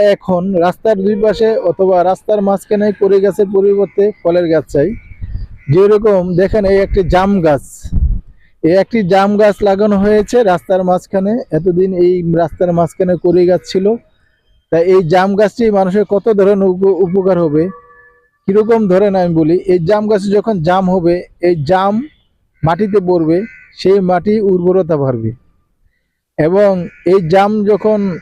এখন রাস্তার দুই পাশে অথবা রাস্তার মাঝখানে করে গাছের পরিবর্তে ফলের গাছ চাই। যেরকম দেখেন এই একটি জাম গাছ। এই একটি জাম গাছ লাগানো হয়েছে রাস্তার মাঝখানে। এতদিন এই রাস্তার মাঝখানে করে গাছ ছিল। তাই এই জাম গাছটি মানুষের কত ধরনের উপ- উপকার হবে? কীরকম ধরেন আমি বলি, এই জাম গাছে যখন জাম হবে, এই জাম মাটিতে পড়বে, সেই মাটি উর্বরতা বাড়বে। এবং এই জাম যখন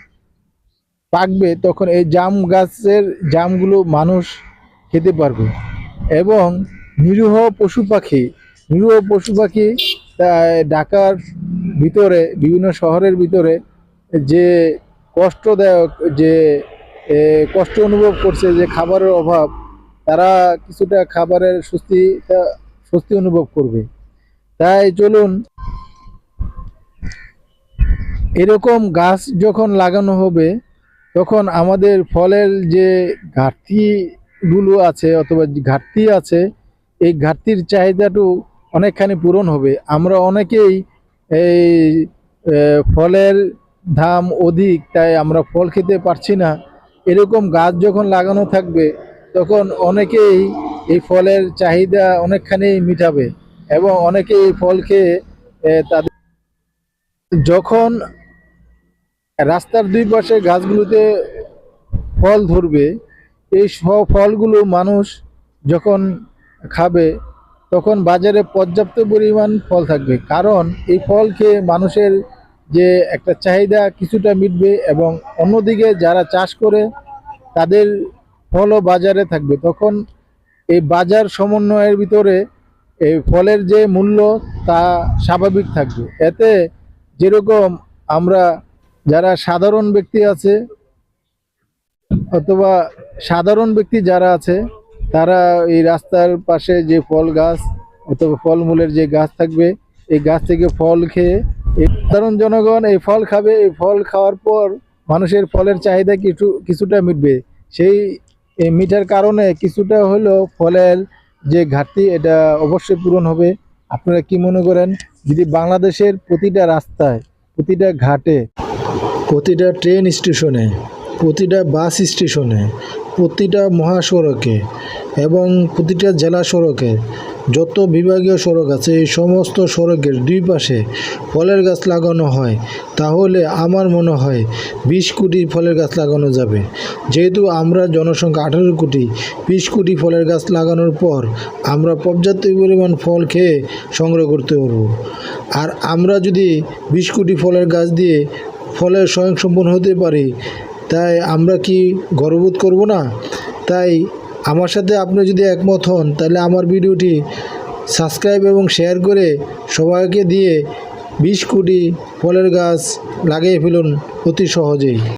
পাকবে, তখন এই জাম গাছের জামগুলো মানুষ খেতে পারবে। এবং নিরীহ পশু পাখি, নিরীহ পশু পাখি ঢাকার ভিতরে, বিভিন্ন শহরের ভিতরে যে কষ্টদায়ক, যে কষ্ট অনুভব করছে, যে খাবারের অভাব, তারা কিছুটা খাবারের স্বস্তি স্বস্তি অনুভব করবে। তাই চলুন, এরকম গাছ যখন লাগানো হবে তখন আমাদের ফলের যে ঘাটতিগুলো আছে অথবা ঘাটতি আছে, এই ঘাটতির চাহিদাটু অনেকখানি পূরণ হবে। আমরা অনেকেই এই ফলের দাম অধিক, তাই আমরা ফল খেতে পারছি না। এরকম গাছ যখন লাগানো থাকবে, তখন অনেকেই এই ফলের চাহিদা অনেকখানি মিটাবে এবং অনেকেই এই ফল খেয়ে তাদের যখন রাস্তার দুই পাশে গাছগুলোতে ফল ধরবে। এই ফলগুলো মানুষ যখন খাবে, তখন বাজারে পর্যাপ্ত পরিমাণ ফল থাকবে। কারণ এই ফল খেয়ে মানুষের যে একটা চাহিদা কিছুটা মিটবে এবং অন্যদিকে যারা চাষ করে, তাদের ফলও বাজারে থাকবে। তখন এই বাজার সমন্বয়ের ভিতরে এই ফলের যে মূল্য তা স্বাভাবিক থাকবে। এতে যেরকম আমরা যারা সাধারণ ব্যক্তি আছে অথবা সাধারণ ব্যক্তি যারা আছে, তারা এই রাস্তার পাশে যে ফল গাছ অথবা ফলমূলের যে গাছ থাকবে, এই গাছ থেকে ফল খেয়ে সাধারণ জনগণ এই ফল খাবে। এই ফল খাওয়ার পর মানুষের ফলের চাহিদা কিছু, কিছুটা মিটবে। সেই মিটার কারণে কিছুটা হলেও ফলের যে ঘাটতি, এটা অবশ্যই পূরণ হবে। আপনারা কি মনে করেন, যদি বাংলাদেশের প্রতিটা রাস্তায়, প্রতিটা ঘাটে প্রতিটা ট্রেন স্টেশনে, প্রতিটা বাস স্টেশনে, প্রতিটা মহাসড়কে এবং প্রতিটা জেলা সড়কে, যত বিভাগীয় সড়ক আছে, এই সমস্ত সড়কের দুই পাশে ফলের গাছ লাগানো হয়। তাহলে আমার মনে হয় বিশ কোটি ফলের গাছ লাগানো যাবে। যেহেতু আমরা জনসংখ্যা আঠারো কোটি, বিশ কোটি ফলের গাছ লাগানোর পর আমরা পর্যাপ্ত পরিমাণ ফল খেয়ে সংগ্রহ করতে পারব। আর আমরা যদি বিশ কোটি ফলের গাছ দিয়ে ফলের স্বয়ংসম্পূর্ণ হতে পারে। তাই আমরা কি গর্ববোধ করব না? তাই আমার সাথে আপনি যদি একমত হন, তাহলে আমার ভিডিওটি সাবস্ক্রাইব এবং শেয়ার করে সবাইকে দিয়ে বিশ কোটি ফলের গাছ লাগিয়ে ফেলুন অতি সহজেই।